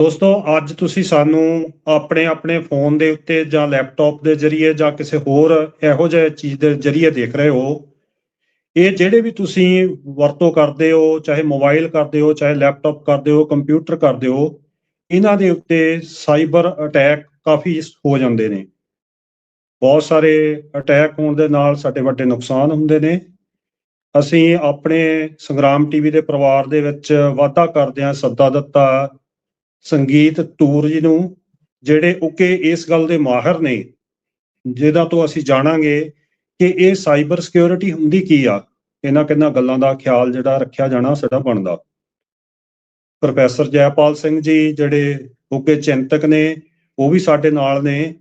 ਦੋਸਤੋ, ਅੱਜ ਤੁਸੀਂ ਸਾਨੂੰ ਆਪਣੇ ਆਪਣੇ ਫੋਨ ਦੇ ਉੱਤੇ ਜਾਂ ਲੈਪਟਾਪ ਦੇ ਜ਼ਰੀਏ ਜਾਂ ਕਿਸੇ ਹੋਰ ਇਹੋ ਜਿਹੇ ਚੀਜ਼ ਦੇ ਜ਼ਰੀਏ ਦੇਖ ਰਹੇ ਹੋ। ਇਹ ਜਿਹੜੇ ਵੀ ਤੁਸੀਂ ਵਰਤੋਂ ਕਰਦੇ ਹੋ, ਚਾਹੇ ਮੋਬਾਈਲ ਕਰਦੇ ਹੋ, ਚਾਹੇ ਲੈਪਟਾਪ ਕਰਦੇ ਹੋ, ਕੰਪਿਊਟਰ ਕਰਦੇ ਹੋ, ਇਹਨਾਂ ਦੇ ਉੱਤੇ ਸਾਈਬਰ ਅਟੈਕ ਕਾਫੀ ਹੋ ਜਾਂਦੇ ਨੇ। ਬਹੁਤ ਸਾਰੇ ਅਟੈਕ ਹੋਣ ਦੇ ਨਾਲ ਸਾਡੇ ਵੱਡੇ ਨੁਕਸਾਨ ਹੁੰਦੇ ਨੇ। ਅਸੀਂ ਆਪਣੇ ਸੰਗਰਾਮ ਟੀਵੀ ਦੇ ਪਰਿਵਾਰ ਦੇ ਵਿੱਚ ਵਾਅਦਾ ਕਰਦੇ ਹਾਂ ਸੱਦਾ ਦਿੱਤਾ ਸੰਗੀਤ ਤੂਰ ਜੀ ਨੂੰ ਜਿਹੜੇ ਉਕੇ ਇਸ ਗੱਲ ਦੇ ਮਾਹਰ ਨੇ, ਜਿਹਦਾ ਤੋਂ ਅਸੀਂ ਜਾਣਾਂਗੇ ਕਿ ਇਹ ਸਾਈਬਰ ਸਿਕਿਉਰਿਟੀ ਹੁੰਦੀ ਕੀ ਆ? ਇਹਨਾਂ ਕਿੰਨਾ ਗੱਲਾਂ ਦਾ ਖਿਆਲ ਜਿਹੜਾ ਰੱਖਿਆ ਜਾਣਾ ਸਾਡਾ ਬਣਦਾ। ਪ੍ਰੋਫੈਸਰ ਜੈਪਾਲ ਸਿੰਘ ਜੀ ਜਿਹੜੇ ਉਕੇ ਚਿੰਤਕ ਨੇ, ਉਹ ਵੀ ਸਾਡੇ ਨਾਲ ਨੇ,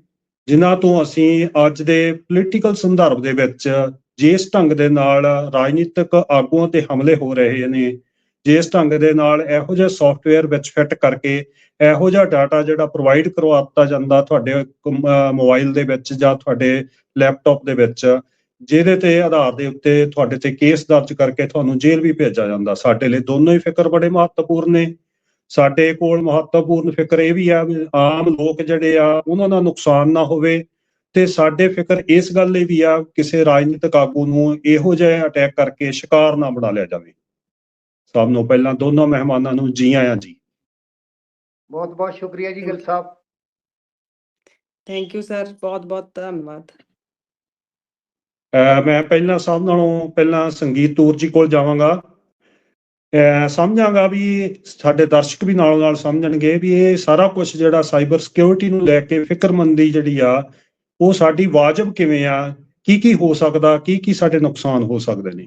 ਜਿਨ੍ਹਾਂ ਤੋਂ ਅਸੀਂ ਅੱਜ ਦੇ ਪੋਲੀਟੀਕਲ ਸੰਦਰਭ ਦੇ ਵਿੱਚ ਜਿਸ ਢੰਗ ਦੇ ਨਾਲ ਰਾਜਨੀਤਿਕ ਆਗੂਆਂ ਤੇ ਹਮਲੇ ਹੋ ਰਹੇ ਨੇ ਜਿਸ ਢੰਗ ਦੇ ਨਾਲ ਇਹੋ ਜਿਹੇ ਸੌਫਟਵੇਅਰ ਵਿੱਚ ਫਿੱਟ ਕਰਕੇ ਇਹੋ ਜਿਹਾ ਡਾਟਾ ਜਿਹੜਾ ਪ੍ਰੋਵਾਈਡ ਕਰਵਾਤਾ ਜਾਂਦਾ ਤੁਹਾਡੇ ਮੋਬਾਈਲ ਦੇ ਵਿੱਚ ਜਾਂ ਤੁਹਾਡੇ ਲੈਪਟਾਪ ਦੇ ਵਿੱਚ, ਜਿਹਦੇ ਤੇ ਆਧਾਰ ਦੇ ਉੱਤੇ ਤੁਹਾਡੇ ਤੇ ਕੇਸ ਦਰਜ ਕਰਕੇ ਤੁਹਾਨੂੰ ਜੇਲ੍ਹ ਵੀ ਭੇਜਿਆ ਜਾਂਦਾ। ਸਾਡੇ ਲਈ ਦੋਨੋਂ ਹੀ ਫਿਕਰ ਬੜੇ ਮਹੱਤਵਪੂਰਨ ਨੇ। ਸਾਡੇ ਕੋਲ ਮਹੱਤਵਪੂਰਨ ਫਿਕਰ ਇਹ ਵੀ ਆ ਵੀ ਆਮ ਲੋਕ ਜਿਹੜੇ ਆ, ਉਹਨਾਂ ਦਾ ਨੁਕਸਾਨ ਨਾ ਹੋਵੇ ਤੇ ਸਾਡੇ ਫਿਕਰ ਇਸ ਗੱਲ ਲਈ ਵੀ ਆ, ਕਿਸੇ ਰਾਜਨੀਤਿਕ ਆਗੂ ਨੂੰ ਇਹੋ ਜਿਹੇ ਅਟੈਕ ਕਰਕੇ ਸ਼ਿਕਾਰ ਨਾ ਬਣਾ ਲਿਆ ਜਾਵੇ। ਸਭ ਨੂੰ ਪਹਿਲਾਂ ਦੋਨੋਂ ਮਹਿਮਾਨਾਂ ਨੂੰ ਜੀ ਆਇਆਂ ਜੀ। ਬਹੁਤ ਬਹੁਤ ਸ਼ੁਕਰੀਆ ਜੀ Gill Sahib. Thank you sir ਬਹੁਤ ਬਹੁਤ ਧੰਨਵਾਦ। ਮੈਂ ਪਹਿਲਾਂ ਸਭ ਨਾਲੋਂ ਪਹਿਲਾਂ ਸੰਗੀਤ ਤੂਰ ਜੀ ਕੋਲ ਜਾਵਾਂਗਾ। ਸਮਝਾਂਗਾ ਵੀ ਸਾਡੇ ਦਰਸ਼ਕ ਵੀ ਨਾਲੋਂ ਨਾਲ ਸਮਝਣਗੇ ਵੀ ਇਹ ਸਾਰਾ ਕੁਝ ਜਿਹੜਾ ਸਾਈਬਰ ਸਿਕਿਉਰਿਟੀ ਨੂੰ ਲੈ ਕੇ ਫਿਕਰਮੰਦੀ ਜਿਹੜੀ ਆ ਉਹ ਸਾਡੀ ਵਾਜਬ ਕਿਵੇਂ ਆ ਕੀ ਕੀ ਹੋ ਸਕਦਾ ਕੀ ਕੀ ਸਾਡੇ ਨੁਕਸਾਨ ਹੋ ਸਕਦੇ ਨੇ।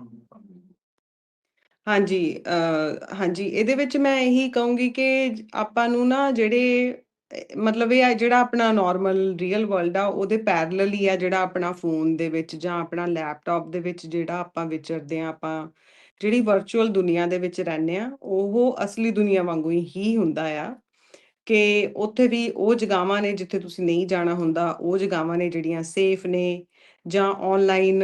ਹਾਂਜੀ ਅ, ਹਾਂਜੀ ਇਹਦੇ ਵਿੱਚ ਮੈਂ ਇਹੀ ਕਹੂੰਗੀ ਕਿ ਆਪਾਂ ਨੂੰ ਨਾ ਜਿਹੜੇ ਅ, ਮਤਲਬ ਇਹ ਆ ਜਿਹੜਾ ਆਪਣਾ ਨਾਰਮਲ ਰੀਅਲ ਵਰਲਡ ਆ ਉਹਦੇ ਪੈਰਲਲ ਹੀ ਆ ਜਿਹੜਾ ਆਪਣਾ ਫੋਨ ਦੇ ਵਿੱਚ ਜਾਂ ਆਪਣਾ ਲੈਪਟਾਪ ਦੇ ਵਿੱਚ ਜਿਹੜਾ ਆਪਾਂ ਵਿਚਰਦੇ ਆ ਆਪਾਂ ਜਿਹੜੀ ਵਰਚੁਅਲ ਦੁਨੀਆ ਦੇ ਵਿੱਚ ਰਹਿੰਦੇ ਆ ਉਹ ਅਸਲੀ ਦੁਨੀਆ ਵਾਂਗੂ ਹੀ ਹੁੰਦਾ ਆ ਕਿ ਉੱਥੇ ਵੀ ਉਹ ਜਗ੍ਹਾਵਾਂ ਨੇ ਜਿੱਥੇ ਤੁਸੀਂ ਨਹੀਂ ਜਾਣਾ ਹੁੰਦਾ ਉਹ ਜਗ੍ਹਾਵਾਂ ਨੇ ਜਿਹੜੀਆਂ ਸੇਫ ਨੇ ਜਾਂ ਆਨਲਾਈਨ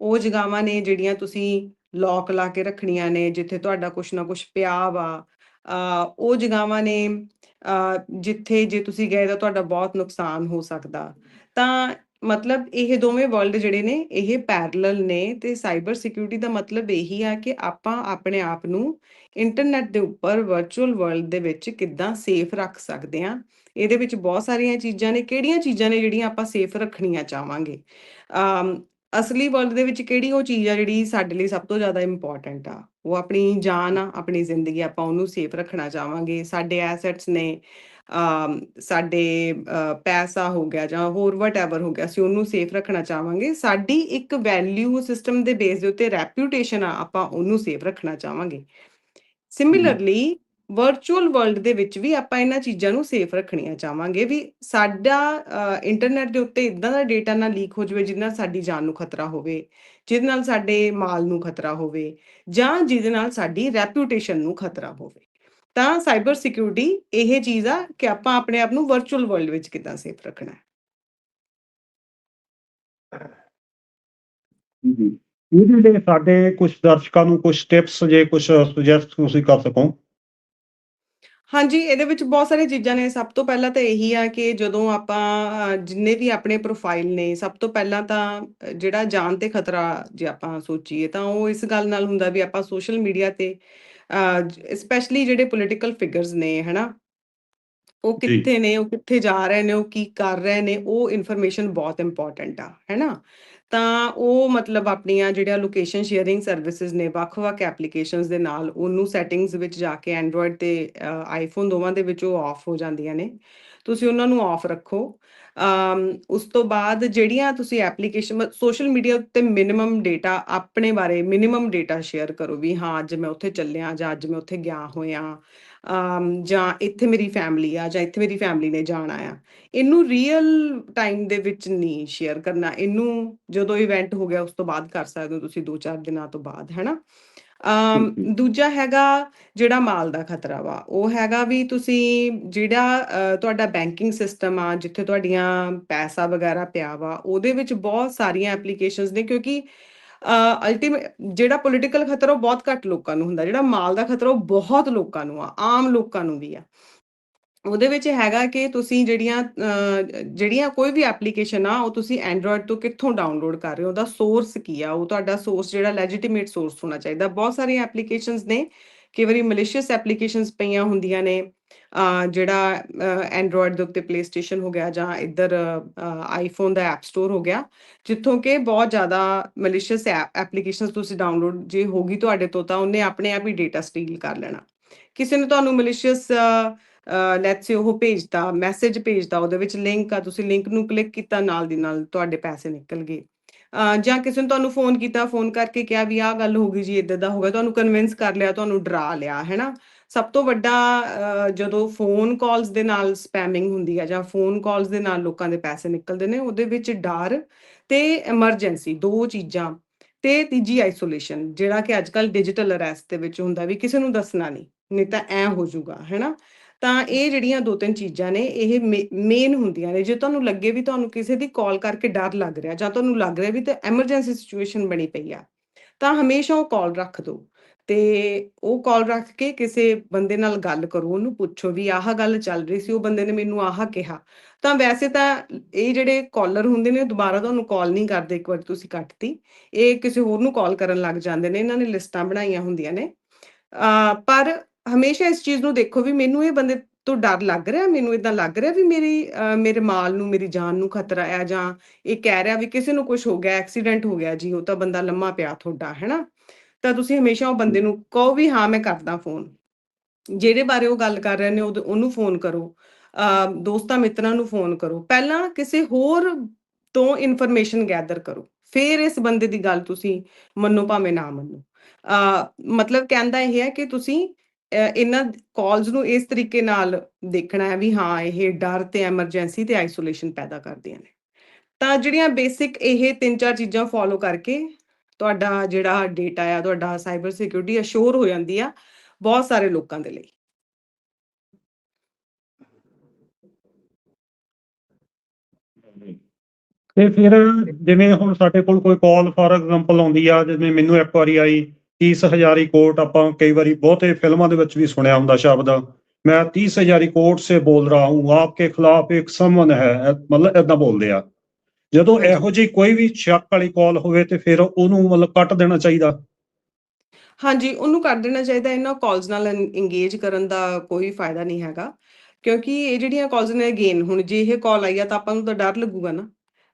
ਉਹ ਜਗ੍ਹਾਵਾਂ ਨੇ ਜਿਹੜੀਆਂ ਤੁਸੀਂ ਲੌਕ ਲਾ ਕੇ ਰੱਖਣੀਆਂ ਨੇ, ਜਿੱਥੇ ਤੁਹਾਡਾ ਕੁਛ ਨਾ ਕੁਛ ਪਿਆ ਵਾ। ਉਹ ਜਗ੍ਹਾਵਾਂ ਨੇ ਜਿੱਥੇ ਜੇ ਤੁਸੀਂ ਗਏ ਤਾਂ ਤੁਹਾਡਾ ਬਹੁਤ ਨੁਕਸਾਨ ਹੋ ਸਕਦਾ। ਤਾਂ ਮਤਲਬ ਇਹ ਦੋਵੇਂ ਵਰਲਡ ਜਿਹੜੇ ਨੇ, ਇਹ ਪੈਰਲਲ ਨੇ ਤੇ ਸਾਈਬਰ ਸਿਕਿਉਰਿਟੀ ਦਾ ਮਤਲਬ ਇਹੀ ਆ ਕਿ ਆਪਾਂ ਆਪਣੇ ਆਪ ਨੂੰ ਇੰਟਰਨੈਟ ਦੇ ਉੱਪਰ ਵਰਚੁਅਲ ਵਰਲਡ ਦੇ ਵਿੱਚ ਕਿੱਦਾਂ ਸੇਫ ਰੱਖ ਸਕਦੇ ਆ ਇਹਦੇ ਵਿੱਚ ਬਹੁਤ ਸਾਰੀਆਂ ਚੀਜ਼ਾਂ ਨੇ, ਕਿਹੜੀਆਂ ਚੀਜ਼ਾਂ ਨੇ ਜਿਹੜੀਆਂ ਆਪਾਂ ਸੇਫ ਰੱਖਣੀਆਂ ਚਾਹਾਂਗੇ? ਅਮ ਅਸਲੀ ਵਰਲਡ ਦੇ ਵਿੱਚ ਕਿਹੜੀ ਉਹ ਚੀਜ਼ ਆ ਜਿਹੜੀ ਸਾਡੇ ਲਈ ਸਭ ਤੋਂ ਜ਼ਿਆਦਾ ਇੰਪੋਰਟੈਂਟ ਆ? ਉਹ ਆਪਣੀ ਜਾਨ ਆ ਆਪਣੀ ਜ਼ਿੰਦਗੀ ਆਪਾਂ ਉਹਨੂੰ ਸੇਫ ਰੱਖਣਾ ਚਾਹਾਂਗੇ। ਸਾਡੇ ਐਸੈਟਸ ਨੇ ਸਾਡੇ ਪੈਸਾ ਹੋ ਗਿਆ ਜਾਂ ਹੋਰ ਵਟਐਵਰ ਹੋ ਗਿਆ ਅਸੀਂ ਉਹਨੂੰ ਸੇਫ ਰੱਖਣਾ ਚਾਹਾਂਗੇ। ਸਾਡੀ ਇੱਕ ਵੈਲਿਊ ਸਿਸਟਮ ਦੇ ਬੇਸ ਦੇ ਉੱਤੇ ਰੈਪਿਊਟੇਸ਼ਨ ਆ ਆਪਾਂ ਉਹਨੂੰ ਸੇਫ ਰੱਖਣਾ ਚਾਹਾਂਗੇ। ਸਿਮਿਲਰਲੀ ਵਰਚੁਅਲ ਵਰਲਡ ਦੇ ਵਿੱਚ ਵੀ ਆਪਾਂ ਇਹਨਾਂ ਚੀਜ਼ਾਂ ਨੂੰ ਸੇਫ ਰੱਖਣੀਆਂ ਚਾਹਾਂਗੇ ਵੀ ਸਾਡਾ ਇੰਟਰਨੈਟ ਦੇ ਉੱਤੇ ਇਦਾਂ ਦਾ ਡਾਟਾ ਨਾ ਲੀਕ ਹੋ ਜਾਵੇ ਜਿਹਦੇ ਨਾਲ ਸਾਡੀ ਜਾਨ ਨੂੰ ਖਤਰਾ ਹੋਵੇ, ਜਿਹਦੇ ਨਾਲ ਸਾਡੇ ਮਾਲ ਨੂੰ ਖਤਰਾ ਹੋਵੇ ਜਾਂ ਜਿਹਦੇ ਨਾਲ ਸਾਡੀ ਰੈਪਿਊਟੇਸ਼ਨ ਨੂੰ ਖਤਰਾ ਹੋਵੇ। ਤਾਂ ਸਾਈਬਰ ਸਿਕਿਉਰਿਟੀ ਇਹ ਚੀਜ਼ ਆ ਕਿ ਆਪਾਂ ਆਪਣੇ ਆਪ ਨੂੰ ਵਰਚੁਅਲ ਵਰਲਡ ਵਿੱਚ ਕਿੱਦਾਂ ਸੇਫ ਰੱਖਣਾ ਹੈ। ਜੀ ਇਹਦੇ ਲਈ ਸਾਡੇ ਕੁਝ ਦਰਸ਼ਕਾਂ ਨੂੰ ਕੁਝ ਟਿਪਸ ਜੇ ਕੁਝ ਸੁਜੈਸਟ ਤੁਸੀਂ ਕਰ ਸਕੋ। ਹਾਂਜੀ ਇਹਦੇ ਵਿੱਚ ਬਹੁਤ ਸਾਰੀਆਂ ਚੀਜ਼ਾਂ ਨੇ। ਸਭ ਤੋਂ ਪਹਿਲਾਂ ਤਾਂ ਇਹੀ ਆ ਕਿ ਜਦੋਂ ਆਪਾਂ ਜਿੰਨੇ ਵੀ ਆਪਣੇ ਪ੍ਰੋਫਾਈਲ ਨੇ ਸਭ ਤੋਂ ਪਹਿਲਾਂ ਤਾਂ ਜਿਹੜਾ ਜਾਨ ਤੇ ਖਤਰਾ ਜੇ ਆਪਾਂ ਸੋਚੀਏ ਤਾਂ ਉਹ ਇਸ ਗੱਲ ਨਾਲ ਹੁੰਦਾ ਵੀ ਆਪਾਂ ਸੋਸ਼ਲ ਮੀਡੀਆ ਤੇ ਸਪੈਸ਼ਲੀ ਜਿਹੜੇ ਪੋਲੀਟੀਕਲ ਫਿਗਰਸ ਨੇ ਹਨਾ? ਉਹ। ਕਿੱਥੇ ਨੇ ਉਹ ਕਿੱਥੇ ਜਾ ਰਹੇ ਨੇ ਉਹ ਕੀ ਕਰ ਰਹੇ ਨੇ ਉਹ ਇਨਫੋਰਮੇਸ਼ਨ ਬਹੁਤ ਇੰਪੋਰਟੈਂਟ ਆ ਹੈਨਾ? ਤਾਂ ਉਹ ਮਤਲਬ ਆਪਣੀਆਂ ਜਿਹੜੀਆਂ ਲੋਕੇਸ਼ਨ ਸ਼ੇਅਰਿੰਗ ਸਰਵਿਸਿਜ਼ ਨੇ ਵੱਖ-ਵੱਖ ਐਪਲੀਕੇਸ਼ਨਸ ਦੇ ਨਾਲ ਉਹਨੂੰ ਸੈਟਿੰਗਸ ਵਿੱਚ ਜਾ ਕੇ ਐਂਡਰੋਇਡ ਤੇ ਆਈਫੋਨ ਦੋਵਾਂ ਦੇ ਵਿੱਚ ਉਹ ਆਫ ਹੋ ਜਾਂਦੀਆਂ ਨੇ। ਤੁਸੀਂ ਉਹਨਾਂ ਨੂੰ ਆਫ ਰੱਖੋ। ਉਸ ਤੋਂ ਬਾਅਦ ਜਿਹੜੀਆਂ ਤੁਸੀਂ ਐਪਲੀਕੇਸ਼ਨ ਸੋਸ਼ਲ ਮੀਡੀਆ ਉੱਤੇ ਮਿਨੀਮਮ ਡੇਟਾ ਆਪਣੇ ਬਾਰੇ ਮਿਨੀਮਮ ਡੇਟਾ ਸ਼ੇਅਰ ਕਰੋ ਵੀ ਹਾਂ, ਅੱਜ ਮੈਂ ਉੱਥੇ ਚੱਲਿਆ ਜਾਂ ਅੱਜ ਮੈਂ ਉੱਥੇ ਗਿਆ ਹੋਇਆ। ਜਾਂ ਇੱਥੇ ਮੇਰੀ ਫੈਮਿਲੀ ਆ ਜਾਂ ਇੱਥੇ ਮੇਰੀ ਫੈਮਿਲੀ ਨੇ ਜਾਣਾ ਆ ਇਹਨੂੰ ਰੀਅਲ ਟਾਈਮ ਦੇ ਵਿੱਚ ਨਹੀਂ ਸ਼ੇਅਰ ਕਰਨਾ ਇਹਨੂੰ ਜਦੋਂ ਇਵੈਂਟ ਹੋ ਗਿਆ ਉਸ ਤੋਂ ਬਾਅਦ ਕਰ ਸਕਦੇ ਹੋ ਤੁਸੀਂ 2-4 ਦਿਨਾਂ ਤੋਂ ਬਾਅਦ ਹੈਨਾ। ਦੂਜਾ ਹੈਗਾ ਜਿਹੜਾ ਮਾਲ ਦਾ ਖਤਰਾ ਵਾ ਉਹ ਹੈਗਾ ਵੀ ਤੁਸੀਂ ਜਿਹੜਾ ਤੁਹਾਡਾ ਬੈਂਕਿੰਗ ਸਿਸਟਮ ਆ ਜਿੱਥੇ ਤੁਹਾਡੀਆਂ ਪੈਸਾ ਵਗੈਰਾ ਪਿਆ ਵਾ ਉਹਦੇ ਵਿੱਚ ਬਹੁਤ ਸਾਰੀਆਂ ਐਪਲੀਕੇਸ਼ਨਸ ਨੇ ਕਿਉਂਕਿ ਅਲਟੀਮੇਟ ਜਿਹੜਾ ਪੋਲੀਟੀਕਲ ਖਤਰਾ ਉਹ ਬਹੁਤ ਘੱਟ ਲੋਕਾਂ ਨੂੰ ਹੁੰਦਾ, ਜਿਹੜਾ ਮਾਲ ਦਾ ਖਤਰਾ ਉਹ ਬਹੁਤ ਲੋਕਾਂ ਨੂੰ ਆ, ਆਮ ਲੋਕਾਂ ਨੂੰ ਵੀ ਆ। ਉਹਦੇ ਵਿੱਚ ਹੈਗਾ ਕਿ ਤੁਸੀਂ ਜਿਹੜੀਆਂ ਜਿਹੜੀਆਂ ਕੋਈ ਵੀ ਐਪਲੀਕੇਸ਼ਨ ਆ, ਉਹ ਤੁਸੀਂ ਐਂਡਰੋਇਡ ਤੋਂ ਕਿੱਥੋਂ ਡਾਊਨਲੋਡ ਕਰ ਰਹੇ ਹੋ, ਉਹਦਾ ਸੋਰਸ ਕੀ ਆ, ਉਹ ਤੁਹਾਡਾ ਸੋਰਸ ਜਿਹੜਾ ਲੈਜੀਟੀਮੇਟ ਸੋਰਸ ਹੋਣਾ ਚਾਹੀਦਾ। ਬਹੁਤ ਸਾਰੀਆਂ ਐਪਲੀਕੇਸ਼ਨਸ ਨੇ ਕਈ ਵਾਰੀ ਮਲੀਸ਼ੀਅਸ ਐਪਲੀਕੇਸ਼ਨਸ ਪਈਆਂ ਹੁੰਦੀਆਂ ਨੇ ਜਿਹੜਾ ਐਂਡਰੋਇਡ ਦੇ ਉੱਤੇ ਪਲੇਸਟੇਸ਼ਨ ਹੋ ਗਿਆ ਜਾਂ ਇੱਧਰ ਆਈਫੋਨ ਦਾ ਐਪ ਸਟੋਰ ਹੋ ਗਿਆ, ਜਿੱਥੋਂ ਕਿ ਬਹੁਤ ਜ਼ਿਆਦਾ ਮਲਿਸ਼ੀਅਸ ਐਪਲੀਕੇਸ਼ਨਸ ਤੁਸੀਂ ਡਾਊਨਲੋਡ ਜੇ ਹੋਗੀ ਤੁਹਾਡੇ ਤੋਂ ਤਾਂ ਉਹਨੇ ਆਪਣੇ ਆਪ ਹੀ ਡੇਟਾ ਸਟੀਲ ਕਰ ਲੈਣਾ। ਕਿਸੇ ਨੇ ਤੁਹਾਨੂੰ ਮਲੀਸ਼ੀਅਸ ਲੈਟਸ ਸੇ ਉਹ ਭੇਜਤਾ ਮੈਸੇਜ ਭੇਜਤਾ, ਉਹਦੇ ਵਿੱਚ ਲਿੰਕ ਆ, ਤੁਸੀਂ ਲਿੰਕ ਨੂੰ ਕਲਿੱਕ ਕੀਤਾ, ਨਾਲ ਦੀ ਨਾਲ ਤੁਹਾਡੇ ਪੈਸੇ ਨਿਕਲ ਗਏ। ਜਾਂ ਕਿਸੇ ਨੇ ਤੁਹਾਨੂੰ ਫੋਨ ਕੀਤਾ ਫੋਨ ਕਰਕੇ ਕਿਹਾ ਵੀ ਆਹ ਗੱਲ ਹੋ ਗਈ ਜੀ ਇਦਾਂ ਦਾ ਹੋ ਗਿਆ, ਤੁਹਾਨੂੰ ਕਨਵਿੰਸ ਕਰ ਲਿਆ, ਤੁਹਾਨੂੰ ਡਰਾ ਲਿਆ, ਹੈਨਾ? ਸਭ ਤੋਂ ਵੱਡਾ ਜਦੋਂ ਫੋਨ ਕਾਲਸ ਦੇ ਨਾਲ ਸਪੈਮਿੰਗ ਹੁੰਦੀ ਆ ਜਾਂ ਫੋਨ ਕਾਲਸ ਦੇ ਨਾਲ ਲੋਕਾਂ ਦੇ ਪੈਸੇ ਨਿਕਲਦੇ ਨੇ, ਉਹਦੇ ਵਿੱਚ ਡਰ ਤੇ ਐਮਰਜੈਂਸੀ ਦੋ ਚੀਜ਼ਾਂ ਤੇ ਤੀਜੀ ਆਈਸੋਲੇਸ਼ਨ ਜਿਹੜਾ ਕਿ ਅੱਜ ਕੱਲ ਡਿਜੀਟਲ ਅਰੈਸਟ ਦੇ ਵਿੱਚ ਹੁੰਦਾ ਵੀ ਕਿਸੇ ਨੂੰ ਦੱਸਣਾ ਨਹੀਂ ਨਹੀਂ ਤਾਂ ਐ ਹੋ ਜਾਊਗਾ, ਹੈਨਾ? ਤਾਂ ਇਹ ਜਿਹੜੀਆਂ ਦੋ ਤਿੰਨ ਚੀਜ਼ਾਂ ਨੇ, ਇਹ ਮੇਨ ਹੁੰਦੀਆਂ ਨੇ। ਜੇ ਤੁਹਾਨੂੰ ਲੱਗੇ ਵੀ ਤੁਹਾਨੂੰ ਕਿਸੇ ਦੀ ਕਾਲ ਕਰਕੇ ਡਰ ਲੱਗ ਰਿਹਾ ਜਾਂ ਤੁਹਾਨੂੰ ਲੱਗ ਰਿਹਾ ਵੀ ਤੇ ਐਮਰਜੈਂਸੀ ਸਿਚੁਏਸ਼ਨ ਬਣੀ ਪਈ ਆ, ਤਾਂ ਹਮੇਸ਼ਾ ਉਹ ਕਾਲ ਰੱਖ ਦਿਓ ਤੇ ਉਹ ਕਾਲ ਰੱਖ ਕੇ ਕਿਸੇ ਬੰਦੇ ਨਾਲ ਗੱਲ ਕਰੋ, ਉਹਨੂੰ ਪੁੱਛੋ ਵੀ ਆਹ ਗੱਲ ਚੱਲ ਰਹੀ ਸੀ, ਉਹ ਬੰਦੇ ਨੇ ਮੈਨੂੰ ਆਹ ਕਿਹਾ। ਤਾਂ ਵੈਸੇ ਤਾਂ ਇਹ ਜਿਹੜੇ ਕਾਲਰ ਹੁੰਦੇ ਨੇ ਦੁਬਾਰਾ ਤੁਹਾਨੂੰ ਕਾਲ ਨਹੀਂ ਕਰਦੇ, ਇੱਕ ਵਾਰ ਤੁਸੀਂ ਕੱਟਤੀ। ਇਹ ਕਿਸੇ ਹੋਰ ਨੂੰ ਕਾਲ ਕਰਨ ਲੱਗ ਜਾਂਦੇ ਨੇ, ਇਹਨਾਂ ਨੇ ਲਿਸਟਾਂ ਬਣਾਈਆਂ ਹੁੰਦੀਆਂ ਨੇ। ਪਰ ਹਮੇਸ਼ਾ ਇਸ ਚੀਜ਼ ਨੂੰ ਦੇਖੋ ਵੀ ਮੈਨੂੰ ਇਹ ਬੰਦੇ ਤੋਂ ਡਰ ਲੱਗ ਰਿਹਾ ਮੈਨੂੰ ਇਦਾਂ ਲੱਗ ਰਿਹਾ ਵੀ ਮੇਰੀ ਮੇਰੇ ਮਾਲ ਨੂੰ ਮੇਰੀ ਜਾਨ ਨੂੰ ਖਤਰਾ ਹੈ ਜਾਂ ਇਹ ਕਹਿ ਰਿਹਾ ਵੀ ਕਿਸੇ ਨੂੰ ਕੁਝ ਹੋ ਗਿਆ ਐਕਸੀਡੈਂਟ ਹੋ ਗਿਆ ਜੀ ਉਹ ਤਾਂ ਬੰਦਾ ਲੰਮਾ ਪਿਆ ਤੁਹਾਡਾ ਹੈਨਾ? ਤਾਂ ਤੁਸੀਂ ਹਮੇਸ਼ਾ ਉਹ ਬੰਦੇ ਨੂੰ ਕਹੋ ਵੀ ਹਾਂ ਮੈਂ ਕਰਦਾ ਫੋਨ। ਜਿਹੜੇ ਬਾਰੇ ਉਹ ਗੱਲ ਕਰ ਰਹੇ ਨੇ ਉਹਨੂੰ ਫੋਨ ਕਰੋ। ਦੋਸਤਾਂ ਮਿੱਤਰਾਂ ਨੂੰ ਫੋਨ ਕਰੋ। ਪਹਿਲਾਂ ਕਿਸੇ ਹੋਰ ਤੋਂ ਇਨਫੋਰਮੇਸ਼ਨ ਗੈਦਰ ਕਰੋ। ਫਿਰ ਇਸ ਬੰਦੇ ਦੀ ਗੱਲ ਤੁਸੀਂ ਮੰਨੋ ਭਾਵੇਂ ਨਾ ਮੰਨੋ। ਮਤਲਬ ਕਹਿੰਦਾ ਇਹ ਹੈ ਕਿ ਤੁਸੀਂ ਇਹਨਾਂ ਕਾਲਸ ਨੂੰ ਇਸ ਤਰੀਕੇ ਨਾਲ ਦੇਖਣਾ ਹੈ ਵੀ ਹਾਂ, ਇਹ ਡਰ ਤੇ ਐਮਰਜੈਂਸੀ ਤੇ ਆਈਸੋਲੇਸ਼ਨ ਪੈਦਾ ਕਰਦੀਆਂ ਨੇ। ਤਾਂ ਜਿਹੜੀਆਂ ਬੇਸਿਕ ਇਹ ਤਿੰਨ ਚਾਰ ਚੀਜ਼ਾਂ ਫੋਲੋ ਕਰਕੇ ਤੁਹਾਡਾ ਜਿਹੜਾ ਡੇਟਾ ਆ, ਤੁਹਾਡਾ ਸਾਈਬਰ ਸਿਕਿਉਰਿਟੀ ਅਸ਼ੋਰ ਹੋ ਜਾਂਦੀ ਆ ਬਹੁਤ ਸਾਰੇ ਲੋਕਾਂ ਦੇ ਲਈ। ਤੇ ਫਿਰ ਜਿਵੇਂ ਹੁਣ ਸਾਡੇ ਕੋਲ ਕੋਈ ਕਾਲ ਫਾਰ ਐਗਜ਼ਾਮਪਲ ਆਉਂਦੀ ਆ, ਜਿਵੇਂ ਮੈਨੂੰ ਇੱਕ ਵਾਰੀ ਆਈ 30 ਹਜ਼ਾਰੀ ਕੋਟ ਆਪਾਂ ਕਈ ਵਾਰੀ ਬਹੁਤੇ ਫਿਲਮਾਂ ਦੇ ਵਿੱਚ ਵੀ ਸੁਣਿਆ ਹੁੰਦਾ ਸ਼ਬਦ। ਮੈਂ 30 ਹਜ਼ਾਰੀ ਕੋਟ ਸੇ ਬੋਲ ਰਹਾ ਹੂੰ ਆਪਕੇ ਖਿਲਾਫ ਇੱਕ ਸਮਨ ਹੈ ਮਤਲਬ ਏਦਾਂ ਬੋਲਦੇ ਆ। ਜਦੋਂ। ਇਹੋ ਜਿਹੀ ਕੋਈ ਵੀ ਸ਼ੱਕ ਵਾਲੀ ਕਾਲ ਹੋਵੇ ਤੇ ਫਿਰ ਉਹਨੂੰ ਮਤਲਬ ਕੱਟ ਦੇਣਾ ਚਾਹੀਦਾ। ਹਾਂਜੀ ਉਹਨੂੰ ਕਰ ਦੇਣਾ ਚਾਹੀਦਾ ਇਹਨਾਂ ਕਾਲਸ ਨਾਲ ਇੰਗੇਜ ਕਰਨ ਦਾ ਕੋਈ ਫਾਇਦਾ ਨਹੀਂ ਹੈਗਾ। ਕਿਉਂਕਿ ਇਹ ਜਿਹੜੀਆਂ ਕਾਲਸ ਨੇ ਅਗੇਨ ਹੁਣ ਜੇ ਇਹ ਕਾਲ ਆਈ ਆ ਤਾਂ ਆਪਾਂ ਨੂੰ ਤਾਂ ਡਰ ਲੱਗੂਗਾ ਨਾ।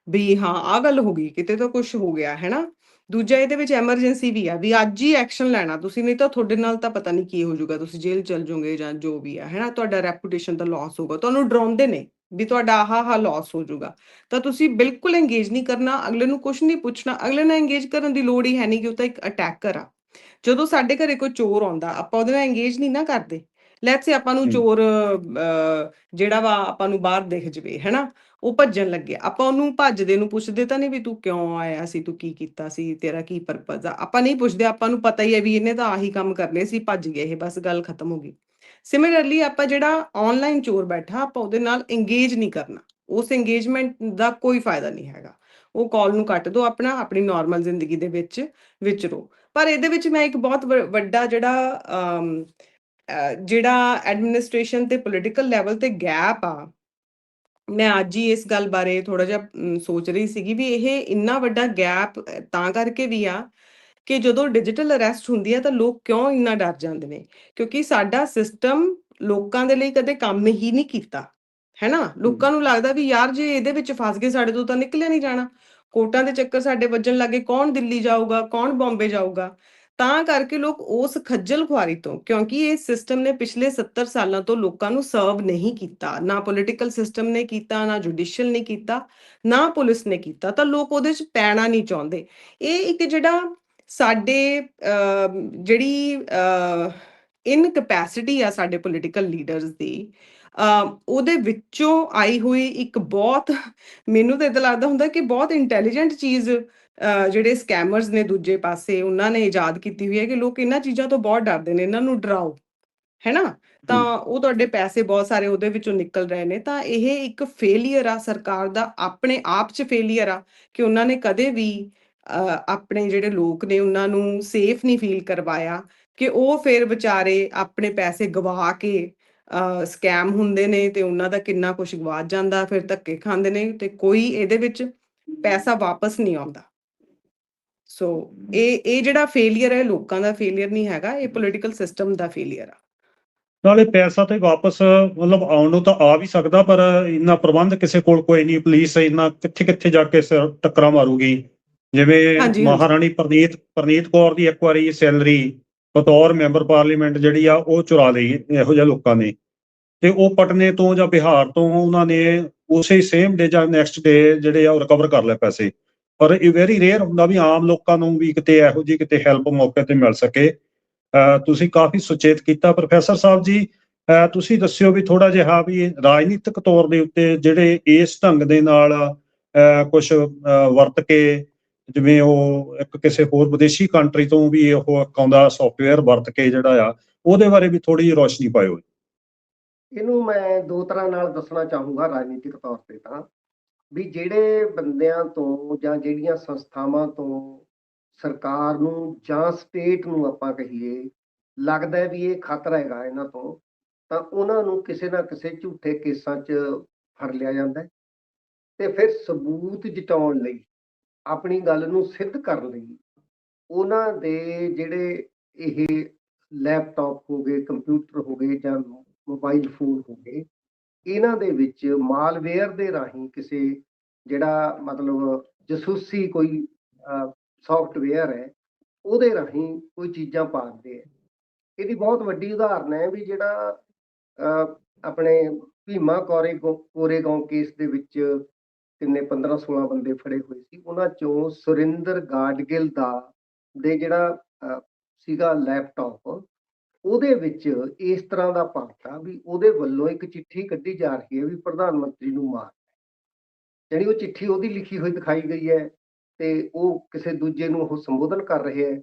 ਵੀ ਹਾਂ ਆ ਗੱਲ ਹੋ ਗਈ ਕਿਤੇ ਤਾਂ ਕੁਝ ਹੋ ਗਿਆ ਹੈ ਨਾ? ਦੂਜਾ ਇਹਦੇ ਵਿੱਚ ਐਮਰਜੈਂਸੀ ਵੀ ਆ, ਵੀ ਅੱਜ ਹੀ ਐਕਸ਼ਨ ਲੈਣਾ, ਤੁਸੀਂ ਨਹੀਂ ਤਾਂ ਤੁਹਾਡੇ ਨਾਲ ਤਾਂ ਪਤਾ ਨਹੀਂ ਕੀ ਹੋ ਜਾਊਗਾ, ਤੁਸੀਂ ਜੇਲ੍ਹ ਚਲ ਜਾਓਗੇ ਜਾਂ ਜੋ ਵੀ ਆ ਹੈ ਤੁਹਾਡਾ ਰੈਪੂਟੇਸ਼ਨ ਦਾ ਲਾਸ ਹੋਊਗਾ, ਤੁਹਾਨੂੰ ਡਰਾਉਂਦੇ ਨੇ ਵੀ ਤੁਹਾਡਾ ਆਹ ਆਹ ਲਾਸ ਹੋ ਜਾਊਗਾ। ਤਾਂ ਤੁਸੀਂ ਬਿਲਕੁਲ ਇੰਗੇਜ ਨਹੀਂ ਕਰਨਾ, ਅਗਲੇ ਨੂੰ ਕੁਝ ਨਹੀਂ ਪੁੱਛਣਾ, ਅਗਲੇ ਨਾਲ ਇੰਗੇਜ ਕਰਨ ਦੀ ਲੋੜ ਹੀ ਹੈ ਨਹੀਂ ਕਿ ਉਹ ਤਾਂ ਇੱਕ ਅਟੈਕਰ ਆ। ਜਦੋਂ ਸਾਡੇ ਘਰੇ ਕੋਈ ਚੋਰ ਆਉਂਦਾ, ਆਪਾਂ ਉਹਦੇ ਨਾਲ ਇੰਗੇਜ ਨਹੀਂ ਨਾ ਕਰਦੇ। ਲੈਟਸ ਸੇ ਆਪਾਂ ਨੂੰ। ਚੋਰ ਜਿਹੜਾ ਵਾ ਆਪਾਂ ਨੂੰ ਬਾਹਰ ਦਿਖ ਜਵੇ ਹੈਨਾ? ਉਹ ਭੱਜਣ ਲੱਗੇ। ਆਪਾਂ ਉਹਨੂੰ ਭੱਜਦੇ ਨੂੰ ਪੁੱਛਦੇ ਤਾਂ ਨਹੀਂ ਵੀ ਤੂੰ ਕਿਉਂ ਆਇਆ ਸੀ ਤੂੰ ਕੀ ਕੀਤਾ ਸੀ ਤੇਰਾ ਕੀ ਪਰਪਸ ਆ? ਆਪਾਂ ਨਹੀਂ ਪੁੱਛਦੇ ਆਪਾਂ ਨੂੰ ਪਤਾ ਹੀ ਹੈ ਵੀ ਇਹਨੇ ਤਾਂ ਆਹੀ ਕੰਮ ਕਰਨੇ ਸੀ ਭੱਜ ਗਏ ਇਹ ਬਸ ਗੱਲ ਖਤਮ ਹੋ ਗਈ। ਸਿਮਿਲਰਲੀ ਆਪਾਂ ਜਿਹੜਾ ਆਨਲਾਈਨ ਚੋਰ ਬੈਠਾ ਆਪਾਂ ਉਹਦੇ ਨਾਲ ਇੰਗੇਜ ਨਹੀਂ ਕਰਨਾ। ਉਸ ਇੰਗੇਜਮੈਂਟ ਦਾ ਕੋਈ ਫਾਇਦਾ ਨਹੀਂ ਹੈਗਾ। ਉਹ ਕਾਲ ਨੂੰ ਕੱਟ ਦਿਓ ਆਪਣਾ ਆਪਣੀ ਨਾਰਮਲ ਜ਼ਿੰਦਗੀ ਦੇ ਵਿੱਚ ਵਿਚਰੋ ਪਰ ਇਹਦੇ ਵਿੱਚ ਮੈਂ ਇੱਕ ਬਹੁਤ ਵੱਡਾ ਜਿਹੜਾ ਜਿਹੜਾ ਐਡਮਿਨਿਸਟ੍ਰੇਸ਼ਨ ਤੇ ਪੋਲੀਟੀਕਲ ਲੈਵਲ ਤੇ ਗੈਪ ਆ ਮੈਂ ਅੱਜ ਹੀ ਇਸ ਗੱਲ ਬਾਰੇ ਥੋੜਾ ਜਿਹਾ ਸੋਚ ਰਹੀ ਸੀਗੀ ਵੀ ਇਹ ਇੰਨਾ ਵੱਡਾ ਗੈਪ ਤਾਂ ਕਰਕੇ ਵੀ ਆ ਕਿ ਜਦੋਂ ਡਿਜੀਟਲ ਅਰੈਸਟ ਹੁੰਦੀ ਹੈ ਤਾਂ ਲੋਕ ਕਿਉਂ ਇੰਨਾ ਡਰ ਜਾਂਦੇ ਨੇ? ਕਿਉਂਕਿ ਸਾਡਾ ਸਿਸਟਮ ਲੋਕਾਂ ਦੇ ਲਈ ਕਦੇ ਕੰਮ ਹੀ ਨਹੀਂ ਕੀਤਾ ਹੈਨਾ? ਲੋਕਾਂ ਨੂੰ ਲੱਗਦਾ ਵੀ ਯਾਰ ਜੇ ਇਹਦੇ ਵਿੱਚ ਫਸ ਗਏ ਸਾਡੇ ਤੋਂ ਤਾਂ ਨਿਕਲਿਆ ਨਹੀਂ ਜਾਣਾ। ਕੋਰਟਾਂ ਦੇ ਚੱਕਰ ਸਾਡੇ ਵੱਜਣ ਲੱਗੇ ਕੌਣ ਦਿੱਲੀ ਜਾਊਗਾ ਕੌਣ ਬੰਬੇ ਜਾਊਗਾ? ਤਾਂ ਕਰਕੇ ਲੋਕ ਉਸ ਖੱਜਲ ਖੁਆਰੀ ਤੋਂ ਕਿਉਂਕਿ ਇਹ ਸਿਸਟਮ ਨੇ ਪਿਛਲੇ 70 ਸਾਲਾਂ ਤੋਂ ਲੋਕਾਂ ਨੂੰ ਸਰਵ ਨਹੀਂ ਕੀਤਾ। ਨਾ ਪੋਲੀਟੀਕਲ ਸਿਸਟਮ ਨੇ ਕੀਤਾ ਨਾ ਜੁਡੀਸ਼ੀਅਲ ਨੇ ਕੀਤਾ ਨਾ ਪੁਲਿਸ ਨੇ ਕੀਤਾ ਤਾਂ ਲੋਕ ਉਹਦੇ 'ਚ ਪੈਣਾ ਨਹੀਂ ਚਾਹੁੰਦੇ। ਇਹ ਇੱਕ ਜਿਹੜਾ ਸਾਡੇ ਅਹ, ਜਿਹੜੀ ਇਨਕੈਪੈਸਿਟੀ ਆ ਸਾਡੇ ਪੋਲੀਟੀਕਲ ਲੀਡਰਸ ਦੀ ਅਹ, ਉਹਦੇ ਵਿੱਚੋਂ ਆਈ ਹੋਈ ਇੱਕ ਬਹੁਤ ਮੈਨੂੰ ਤਾਂ ਇਦਾਂ ਲੱਗਦਾ ਹੁੰਦਾ ਕਿ ਬਹੁਤ ਇੰਟੈਲੀਜੈਂਟ ਚੀਜ਼ ਜਿਹੜੇ ਸਕੈਮਰਸ ਨੇ ਦੂਜੇ ਪਾਸੇ ਉਹਨਾਂ ਨੇ ਇਜਾਦ ਕੀਤੀ ਹੋਈ ਹੈ ਕਿ ਲੋਕ ਇਹਨਾਂ ਚੀਜ਼ਾਂ ਤੋਂ ਬਹੁਤ ਡਰਦੇ ਨੇ ਇਹਨਾਂ ਨੂੰ ਡਰਾਓ ਹੈਨਾ? ਤਾਂ ਉਹ ਤੁਹਾਡੇ ਪੈਸੇ ਬਹੁਤ ਸਾਰੇ ਉਹਦੇ ਵਿੱਚੋਂ ਨਿਕਲ ਰਹੇ ਨੇ ਤਾਂ ਇਹ ਇੱਕ ਫੇਲਿਅਰ ਆ ਸਰਕਾਰ ਦਾ ਆਪਣੇ ਆਪ 'ਚ ਫੇਲਿਅਰ ਆ ਕਿ ਉਹਨਾਂ ਨੇ ਕਦੇ ਵੀ ਆਪਣੇ ਜਿਹੜੇ ਲੋਕ ਨੇ ਉਹਨਾਂ ਨੂੰ ਸੇਫ ਨਹੀਂ ਫੀਲ ਕਰਵਾਇਆ ਕਿ ਉਹ ਫਿਰ ਵਿਚਾਰੇ ਆਪਣੇ ਪੈਸੇ ਗਵਾ ਕੇ ਸਕੈਮ ਹੁੰਦੇ ਨੇ ਤੇ ਉਹਨਾਂ ਦਾ ਕਿੰਨਾ ਕੁਝ ਗਵਾਚ ਜਾਂਦਾ ਫਿਰ ਧੱਕੇ ਖਾਂਦੇ ਨੇ ਤੇ ਕੋਈ ਇਹਦੇ ਵਿੱਚ ਪੈਸਾ ਵਾਪਸ ਨਹੀਂ ਆਉਂਦਾ। ਸੋ ਇਹ ਇਹ ਜਿਹੜਾ ਫੇਲਿਅਰ ਹੈ ਲੋਕਾਂ ਦਾ ਫੇਲਿਅਰ ਨਹੀਂ ਹੈਗਾ ਇਹ ਪੋਲੀਟੀਕਲ ਸਿਸਟਮ ਦਾ ਫੇਲਿਅਰ ਆ। ਨਾਲੇ ਪੈਸਾ ਤੇ ਵਾਪਸ ਮਤਲਬ ਆਉਣ ਨੂੰ ਤਾਂ ਆ ਵੀ ਸਕਦਾ ਪਰ ਇੰਨਾ ਪ੍ਰਬੰਧ ਕਿਸੇ ਕੋਲ ਕੋਈ ਨਹੀਂ ਪੁਲਿਸ ਇੰਨਾ ਕਿੱਥੇ ਕਿੱਥੇ ਜਾ ਕੇ ਟੱਕਰਾਂ ਮਾਰੂਗੀ। ਜਿਵੇਂ। ਮਹਾਰਾਣੀ ਪ੍ਰਨੀਤ ਪ੍ਰਨੀਤ ਕੌਰ ਦੀ ਇੱਕ ਵਾਰੀ ਸੈਲਰੀ ਬਤੌਰ ਮੈਂਬਰ ਪਾਰਲੀਮੈਂਟ ਜਿਹੜੀ ਆ ਉਹ ਚੁਰਾ ਲਈ ਇਹੋ ਜਿਹੇ ਲੋਕਾਂ ਨੇ। ਤੇ ਉਹ ਪਟਨੇ ਤੋਂ ਜਾਂ ਬਿਹਾਰ ਤੋਂ ਉਹਨਾਂ ਨੇ ਉਸੇ ਸੇਮ ਡੇ ਜਾਂ ਨੈਕਸਟ ਡੇ ਜਿਹੜੇ ਆ ਉਹ ਰਿਕਵਰ ਕਰ ਲਏ ਪੈਸੇ। ਪਰ ਇਹ ਵੈਰੀ ਰੇਅਰ ਹੁੰਦਾ ਵੀ ਆਮ ਲੋਕਾਂ ਨੂੰ ਵੀ ਕਿਤੇ ਇਹੋ ਜਿਹੀ ਕਿਤੇ ਹੈਲਪ ਮੌਕੇ ਤੇ ਮਿਲ ਸਕੇ। ਤੁਸੀਂ ਕਾਫੀ ਸੁਚੇਤ ਕੀਤਾ ਪ੍ਰੋਫੈਸਰ ਸਾਹਿਬ ਜੀ। ਤੁਸੀਂ ਦੱਸਿਓ ਵੀ ਥੋੜਾ ਜਿਹਾ ਵੀ ਰਾਜਨੀਤਿਕ ਤੌਰ ਦੇ ਉੱਤੇ ਜਿਹੜੇ ਇਸ ਢੰਗ ਦੇ ਨਾਲ ਕੁਝ ਵਰਤ ਕੇ ਜਿਵੇਂ ਉਹ ਇੱਕ ਕਿਸੇ ਹੋਰ ਵਿਦੇਸ਼ੀ ਕੰਟਰੀ ਤੋਂ ਵੀ ਉਹ ਆਉਂਦਾ ਸੌਫਟਵੇਅਰ ਵਰਤ ਕੇ ਜਿਹੜਾ ਆ, ਉਹਦੇ ਬਾਰੇ ਵੀ ਥੋੜੀ ਜਿਹੀ ਰੋਸ਼ਨੀ ਪਾਇਓ। ਇਹਨੂੰ ਮੈਂ ਦੋ ਤਰ੍ਹਾਂ ਨਾਲ ਦੱਸਣਾ ਚਾਹੂੰਗਾ ਰਾਜਨੀਤਿਕ ਤੌਰ ਤੇ ਤਾਂ। ਵੀ ਜਿਹੜੇ ਬੰਦਿਆਂ ਤੋਂ ਜਾਂ ਜਿਹੜੀਆਂ ਸੰਸਥਾਵਾਂ ਤੋਂ ਸਰਕਾਰ ਨੂੰ ਜਾਂ ਸਟੇਟ ਨੂੰ ਆਪਾਂ ਕਹੀਏ, ਲੱਗਦਾ ਹੈ ਵੀ ਇਹ ਖਤਰਾ ਹੈਗਾ ਇਹਨਾਂ ਤੋਂ, ਤਾਂ ਉਹਨਾਂ ਨੂੰ ਕਿਸੇ ਨਾ ਕਿਸੇ ਝੂਠੇ ਕੇਸਾਂ 'ਚ ਫੜ ਲਿਆ ਜਾਂਦਾ ਹੈ ਤੇ ਫਿਰ ਸਬੂਤ ਜਟਾਉਣ ਲਈ, ਆਪਣੀ ਗੱਲ ਨੂੰ ਸਿੱਧ ਕਰਨ ਲਈ ਉਹਨਾਂ ਦੇ ਜਿਹੜੇ ਇਹ ਲੈਪਟਾਪ ਹੋ ਗਏ ਕੰਪਿਊਟਰ ਹੋ ਗਏ ਜਾਂ ਮੋਬਾਈਲ ਫੋਨ ਹੋ ਗਏ ਇਹਨਾਂ ਦੇ ਵਿੱਚ ਮਾਲਵੇਅਰ ਦੇ ਰਾਹੀਂ ਕਿਸੇ ਜਿਹੜਾ ਮਤਲਬ ਜਸੂਸੀ ਕੋਈ ਸੌਫਟਵੇਅਰ ਹੈ ਉਹਦੇ ਰਾਹੀਂ ਕੋਈ ਚੀਜ਼ਾਂ ਪਾ ਦਿੰਦੇ ਆ ਇਹਦੀ ਬਹੁਤ ਵੱਡੀ ਉਦਾਹਰਨ ਹੈ ਵੀ ਜਿਹੜਾ ਅਹ, ਆਪਣੇ ਭੀਮਾ ਕੋਰੇ ਕੋਰੇਗਾਉਂ ਕੇਸ ਦੇ ਵਿੱਚ ਕਿੰਨੇ 15 16 ਬੰਦੇ ਫੜੇ ਹੋਏ ਸੀ ਉਹਨਾਂ ਚੋਂ ਸੁਰਿੰਦਰ ਗਾਡਗਿਲ ਦਾ ਦੇ ਜਿਹੜਾ ਅਹ, ਸੀਗਾ ਲੈਪਟਾਪ ਉਹਦੇ ਵਿੱਚ ਇਸ ਤਰ੍ਹਾਂ ਦਾ ਪਾਰਟ ਆ ਵੀ ਉਹਦੇ ਵੱਲੋਂ ਇੱਕ ਚਿੱਠੀ ਕੱਢੀ ਜਾ ਰਹੀ ਹੈ ਵੀ ਪ੍ਰਧਾਨ ਮੰਤਰੀ ਨੂੰ ਮਾਰ ਜਿਹੜੀ ਉਹ ਚਿੱਠੀ ਉਹਦੀ ਲਿਖੀ ਹੋਈ ਦਿਖਾਈ ਗਈ ਹੈ ਤੇ ਉਹ ਕਿਸੇ ਦੂਜੇ ਨੂੰ ਉਹ ਸੰਬੋਧਨ ਕਰ ਰਹੇ ਹੈ।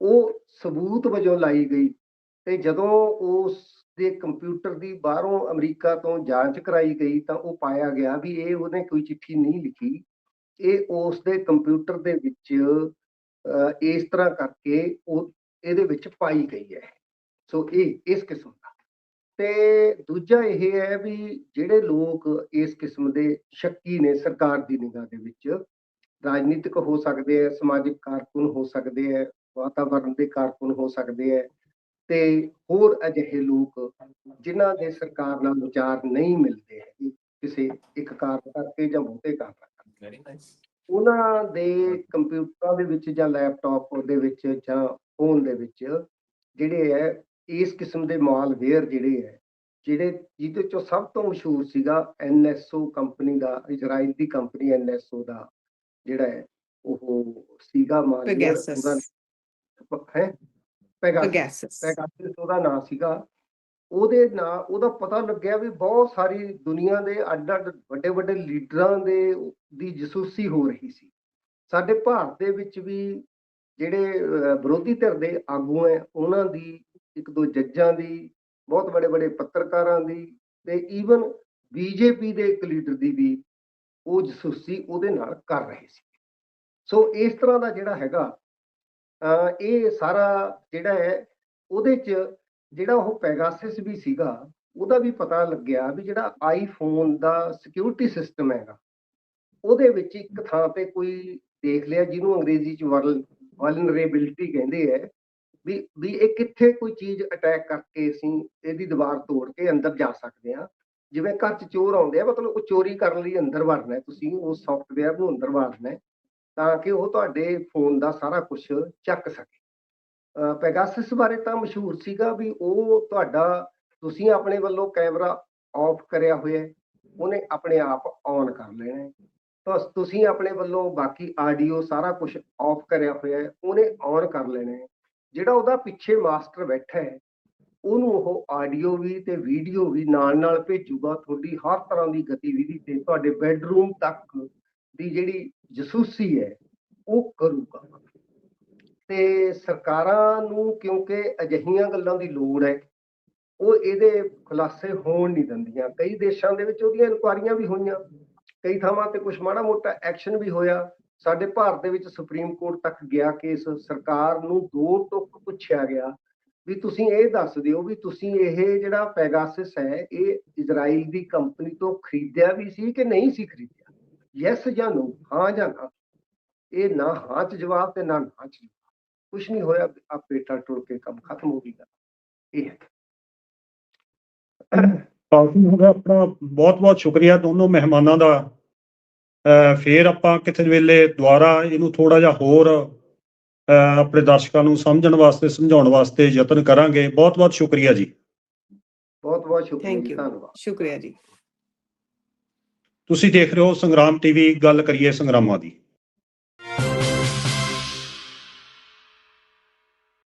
ਉਹ ਸਬੂਤ ਵਜੋਂ ਲਾਈ ਗਈ ਤੇ ਜਦੋਂ ਉਸ ਦੇ ਕੰਪਿਊਟਰ ਦੀ ਬਾਹਰੋਂ ਅਮਰੀਕਾ ਤੋਂ ਜਾਂਚ ਕਰਾਈ ਗਈ ਤਾਂ ਉਹ ਪਾਇਆ ਗਿਆ ਵੀ ਇਹ ਉਹਨੇ ਕੋਈ ਚਿੱਠੀ ਨਹੀਂ ਲਿਖੀ। ਇਹ ਉਸ ਦੇ ਕੰਪਿਊਟਰ ਦੇ ਵਿੱਚ ਇਸ ਤਰ੍ਹਾਂ ਕਰਕੇ ਉਹ ਇਹਦੇ ਵਿੱਚ ਪਾਈ ਗਈ ਹੈ। ਸੋ ਇਹ ਇਸ ਕਿਸਮ ਦਾ। ਤੇ ਦੂਜਾ ਇਹ ਹੈ ਵੀ ਜਿਹੜੇ ਲੋਕ ਇਸ ਕਿਸਮ ਦੇ ਸ਼ੱਕੀ ਨੇ ਸਰਕਾਰ ਦੀ ਨਿਗਾਹ ਦੇ ਵਿੱਚ ਰਾਜਨੀਤਿਕ ਹੋ ਸਕਦੇ ਆ ਸਮਾਜਿਕ ਕਾਰਕੁਨ ਹੋ ਸਕਦੇ ਆ ਵਾਤਾਵਰਣ ਦੇ ਕਾਰਕੁਨ ਹੋ ਸਕਦੇ ਆ ਤੇ ਹੋਰ ਅਜਿਹੇ ਲੋਕ ਜਿਨ੍ਹਾਂ ਦੇ ਸਰਕਾਰ ਨਾਲ ਵਿਚਾਰ ਨਹੀਂ ਮਿਲਦੇ ਹੈਗੇ ਕਿਸੇ ਇੱਕ ਕਾਰਨ ਕਰਕੇ ਜਾਂ ਬਹੁਤੇ ਕਾਰਨ ਕਰਕੇ। ਉਹਨਾਂ ਦੇ ਕੰਪਿਊਟਰਾਂ ਦੇ ਵਿੱਚ ਜਾਂ ਲੈਪਟਾਪ ਦੇ ਵਿੱਚ ਜਾਂ ਫੋਨ ਦੇ ਵਿੱਚ ਜਿਹੜੇ ਹੈ ਇਸ ਕਿਸਮ ਦੇ ਮਾਲਵੇਅਰ ਜਿਹੜੇ ਹੈ ਜਿਹੜੇ ਜਿਹਦੇ ਚੋਂ ਸਭ ਤੋਂ ਮਸ਼ਹੂਰ ਸੀਗਾ ਐਨਐਸਓ ਕੰਪਨੀ ਦਾ ਇਜ਼ਰਾਈਲ ਦੀ ਕੰਪਨੀ ਐਨਐਸਓ ਦਾ ਜਿਹੜਾ ਹੈ ਉਹ ਸੀਗਾ ਮਾਲਵੇਅਰ Pegasus ਉਹਦਾ ਹੈ ਪੈਗਾਸਸ ਪੈਗਾਸਸ ਉਹਦਾ ਨਾਂ ਸੀਗਾ। ਉਹਦੇ ਨਾਂ ਉਹਦਾ ਪਤਾ ਲੱਗਿਆ ਵੀ ਬਹੁਤ ਸਾਰੀ ਦੁਨੀਆ ਦੇ ਅੱਡ ਅੱਡ ਵੱਡੇ ਵੱਡੇ ਲੀਡਰਾਂ ਦੇ ਦੀ ਜਸੂਸੀ ਹੋ ਰਹੀ ਸੀ। ਸਾਡੇ ਭਾਰਤ ਦੇ ਵਿੱਚ ਵੀ ਜਿਹੜੇ ਵਿਰੋਧੀ ਧਿਰ ਦੇ ਆਗੂ ਹੈ ਉਹਨਾਂ ਦੀ ਇੱਕ ਦੋ ਜੱਜਾਂ ਦੀ, ਬਹੁਤ ਬੜੇ ਬੜੇ ਪੱਤਰਕਾਰਾਂ ਦੀ ਤੇ ਈਵਨ ਬੀਜੇਪੀ ਦੇ ਇੱਕ ਲੀਡਰ ਦੀ ਵੀ ਉਹ ਜਸੂਸੀ ਉਹਦੇ ਨਾਲ ਕਰ ਰਹੇ ਸੀ। ਸੋ ਇਸ ਤਰ੍ਹਾਂ ਦਾ ਜਿਹੜਾ ਹੈਗਾ ਇਹ ਸਾਰਾ ਜਿਹੜਾ ਹੈ, ਉਹਦੇ ਚ ਜਿਹੜਾ ਉਹ ਪੈਗਾਸਿਸ ਵੀ ਸੀਗਾ, ਉਹਦਾ ਵੀ ਪਤਾ ਲੱਗਿਆ ਵੀ ਜਿਹੜਾ ਆਈਫੋਨ ਦਾ ਸਿਕਿਉਰਿਟੀ ਸਿਸਟਮ ਹੈਗਾ, ਉਹਦੇ ਵਿੱਚ ਇੱਕ ਥਾਂ ਤੇ ਕੋਈ ਦੇਖ ਲਿਆ ਜਿਹਨੂੰ ਅੰਗਰੇਜ਼ੀ ਚ ਵਲਨਰੇਬਿਲਟੀ ਕਹਿੰਦੇ ਹੈ ਵੀ ਵੀ ਇਹ ਕਿੱਥੇ ਕੋਈ ਚੀਜ਼ ਅਟੈਕ ਕਰਕੇ ਅਸੀਂ ਇਹਦੀ ਦੀਵਾਰ ਤੋੜ ਕੇ ਅੰਦਰ ਜਾ ਸਕਦੇ ਹਾਂ। ਜਿਵੇਂ ਘਰ ਚ ਚੋਰ ਆਉਂਦੇ ਆ, ਮਤਲਬ ਉਹ ਚੋਰੀ ਕਰਨ ਲਈ ਅੰਦਰ ਵੜਨਾ ਤੁਸੀਂ ਉਸ ਸੌਫਟਵੇਅਰ ਨੂੰ ਅੰਦਰ ਵੜਨਾ ਤਾਂ ਕਿ ਉਹ ਤੁਹਾਡੇ ਫੋਨ ਦਾ ਸਾਰਾ ਕੁਝ ਚੱਕ ਸਕੇ। ਪੈਗਾਸਸ ਬਾਰੇ ਤਾਂ ਮਸ਼ਹੂਰ ਸੀਗਾ ਵੀ ਉਹ ਤੁਹਾਡਾ, ਤੁਸੀਂ ਆਪਣੇ ਵੱਲੋਂ ਕੈਮਰਾ ਆਫ ਕਰਿਆ ਹੋਇਆ ਉਹਨੇ ਆਪਣੇ ਆਪ ਔਨ ਕਰ ਲੈਣਾ ਤਾਂ ਤੁਸੀਂ ਆਪਣੇ ਵੱਲੋਂ ਬਾਕੀ ਆਡੀਓ ਸਾਰਾ ਕੁਝ ਆਫ ਕਰਿਆ ਹੋਇਆ ਹੈ, ਉਹਨੇ ਔਨ ਕਰ ਲੈਣਾ ਹੈ। ਜਿਹੜਾ ਉਹਦਾ ਪਿੱਛੇ ਮਾਸਟਰ ਬੈਠਾ ਹੈ, ਉਹਨੂੰ ਉਹ ਆਡੀਓ ਵੀ ਤੇ ਵੀਡੀਓ ਵੀ ਨਾਲ ਨਾਲ ਭੇਜੂਗਾ, ਤੁਹਾਡੀ ਹਰ ਤਰ੍ਹਾਂ ਦੀ ਗਤੀਵਿਧੀ ਤੇ ਤੁਹਾਡੇ ਬੈੱਡਰੂਮ ਤੱਕ ਦੀ ਜਿਹੜੀ ਜਸੂਸੀ ਹੈ, ਉਹ ਕਰੂਗਾ। ਤੇ ਸਰਕਾਰਾਂ ਨੂੰ ਕਿਉਂਕਿ ਅਜਿਹੀਆਂ ਗੱਲਾਂ ਦੀ ਲੋੜ ਹੈ, ਉਹ ਇਹਦੇ ਖੁਲਾਸੇ ਹੋਣ ਨਹੀਂ ਦਿੰਦੀਆਂ। ਕਈ ਦੇਸ਼ਾਂ ਦੇ ਵਿੱਚ ਉਹਦੀਆਂ ਇਨਕੁਆਰੀਆਂ ਵੀ ਹੋਈਆਂ, ਕਈ ਥਾਵਾਂ ਤੇ ਕੁਝ ਮਾੜਾ ਮੋਟਾ ਐਕਸ਼ਨ ਵੀ ਹੋਇਆ। ਸਾਡੇ ਭਾਰਤ ਦੇ ਵਿੱਚ ਸੁਪਰੀਮ ਕੋਰਟ ਤੱਕ ਗਿਆ ਕੇਸ ਸਰਕਾਰ ਨੂੰ ਦੋ ਟੁਕ ਪੁੱਛਿਆ ਗਿਆ ਵੀ ਤੁਸੀਂ ਇਹ ਦੱਸ ਦਿਓ ਵੀ ਤੁਸੀਂ ਇਹ ਜਿਹੜਾ ਪੈਗਾਸਸ ਹੈ, ਇਹ ਇਜ਼ਰਾਈਲ ਦੀ ਕੰਪਨੀ ਤੋਂ ਖਰੀਦਿਆ ਵੀ ਸੀ ਕਿ ਨਹੀਂ ਸੀ ਖਰੀਦਿਆ? ਯੈਸ ਜਾਂ ਨੋ ਹਾਂ ਜਾਂ ਨਾ? ਇਹ ਨਾ ਹਾਂ ਚ ਜਵਾਬ ਤੇ ਨਾ ਨਾ ਚ ਕੁਝ ਨਹੀਂ ਹੋਇਆ ਆ ਪੇਟਾ ਟੁਰ ਕੇ ਕੰਮ ਖਤਮ ਹੋ ਗਿਆ ਇਹ ਹੈ। ਕਾਫੀ ਹੋ ਗਿਆ, ਆਪਣਾ ਬਹੁਤ ਬਹੁਤ ਸ਼ੁਕਰੀਆ ਦੋਨੋਂ ਮਹਿਮਾਨਾਂ ਦਾ। ਫੇਰ ਆਪਾਂ ਕਿਸੇ ਵੇਲੇ ਦੁਬਾਰਾ ਇਹਨੂੰ ਥੋੜਾ ਜਿਹਾ ਹੋਰ ਅਹ ਆਪਣੇ ਦਰਸ਼ਕਾਂ ਨੂੰ ਸਮਝਣ ਵਾਸਤੇ ਸਮਝਾਉਣ ਵਾਸਤੇ ਯਤਨ ਕਰਾਂਗੇ। ਬਹੁਤ ਬਹੁਤ ਸ਼ੁਕਰੀਆ ਜੀ। ਬਹੁਤ ਬਹੁਤ ਸ਼ੁਕਰੀਆ ਥੈਂਕ ਯੂ ਧੰਨਵਾਦ। ਸ਼ੁਕਰੀਆ ਜੀ। ਤੁਸੀਂ ਦੇਖ ਰਹੇ ਹੋ ਸੰਗਰਾਮ ਟੀਵੀ ਗੱਲ ਕਰੀਏ ਸੰਗਰਾਮਾਂ ਦੀ।